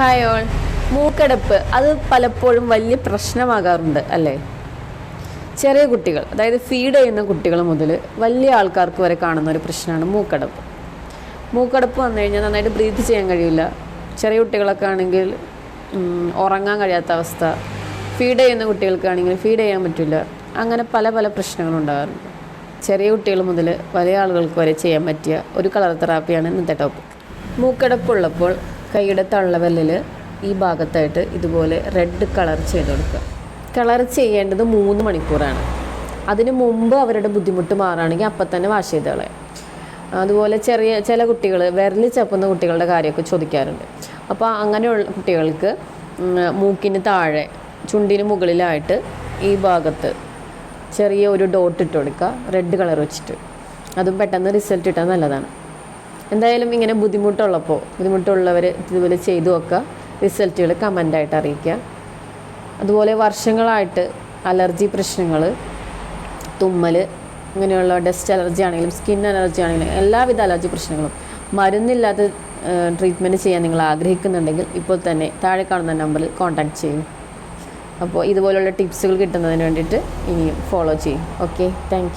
Hi all മൂക്കടപ്പ് അത് പലപ്പോഴും വലിയ പ്രശ്നമാകാറുണ്ട് അല്ലേ? ചെറിയ കുട്ടികൾ അതായത് ഫീഡ് ചെയ്യുന്ന കുട്ടികൾ മുതൽ വലിയ ആൾക്കാർക്ക് വരെ കാണുന്ന ഒരു പ്രശ്നമാണ് മൂക്കടപ്പ്. മൂക്കടപ്പ് വന്നു കഴിഞ്ഞാൽ നന്നായിട്ട് ബ്രീത്ത് ചെയ്യാൻ കഴിയില്ല. ചെറിയ കുട്ടികളൊക്കെ ആണെങ്കിൽ ഉറങ്ങാൻ കഴിയാത്ത അവസ്ഥ. ഫീഡ് ചെയ്യുന്ന കുട്ടികൾക്കാണെങ്കിൽ ഫീഡ് ചെയ്യാൻ പറ്റില്ല. അങ്ങനെ പല പല പ്രശ്നങ്ങളുണ്ടാകാറുണ്ട് ചെറിയ കുട്ടികൾ മുതൽ വലിയ ആളുകൾക്ക് വരെ ചെയ്യാൻ പറ്റിയ ഒരു കളർ തെറാപ്പിയാണ് ഇന്നത്തെ ടോപ്പിക് മൂക്കടപ്പുള്ളപ്പോൾ കൈയുടെ തള്ളവല്ലിൽ ഈ ഭാഗത്തായിട്ട് ഇതുപോലെ റെഡ് കളർ ചെയ്ത് കൊടുക്കുക കളർ ചെയ്യേണ്ടത് മൂന്ന് മണിക്കൂറാണ്. അതിന് മുമ്പ് അവരുടെ ബുദ്ധിമുട്ട് മാറുകയാണെങ്കിൽ അപ്പം തന്നെ വാഷ് ചെയ്ത് കളയാം അതുപോലെ ചെറിയ ചില കുട്ടികൾ വിരൽ ചപ്പുന്ന കുട്ടികളുടെ കാര്യമൊക്കെ ചോദിക്കാറുണ്ട്. അപ്പോൾ അങ്ങനെയുള്ള കുട്ടികൾക്ക് മൂക്കിന് താഴെ ചുണ്ടിന് മുകളിലായിട്ട് ഈ ഭാഗത്ത് ചെറിയ ഒരു ഡോട്ട് ഇട്ട് കൊടുക്കുക. റെഡ് കളർ വെച്ചിട്ട്. അതും പെട്ടെന്ന് റിസൾട്ട് കിട്ടാൻ നല്ലതാണ്. എന്തായാലും ഇങ്ങനെ ബുദ്ധിമുട്ടുള്ളപ്പോൾ ബുദ്ധിമുട്ടുള്ളവർ ഇതുപോലെ ചെയ്തു വെക്കുക റിസൾട്ടുകൾ കമന്റായിട്ട് അറിയിക്കുക. അതുപോലെ വർഷങ്ങളായിട്ട് അലർജി പ്രശ്നങ്ങൾ തുമ്മൽ ഇങ്ങനെയുള്ള ഡസ്റ്റ് അലർജി ആണെങ്കിലും സ്കിൻ അലർജി ആണെങ്കിലും എല്ലാവിധ അലർജി പ്രശ്നങ്ങളും. മരുന്നില്ലാത്ത ട്രീറ്റ്മെന്റ് ചെയ്യാൻ നിങ്ങൾ ആഗ്രഹിക്കുന്നുണ്ടെങ്കിൽ ഇപ്പോൾ തന്നെ താഴെ കാണുന്ന നമ്പറിൽ കോൺടാക്ട് ചെയ്യും. അപ്പോൾ ഇതുപോലുള്ള ടിപ്സുകൾ കിട്ടുന്നതിന് വേണ്ടിയിട്ട് ഇനിയും ഫോളോ ചെയ്യും. Okay thank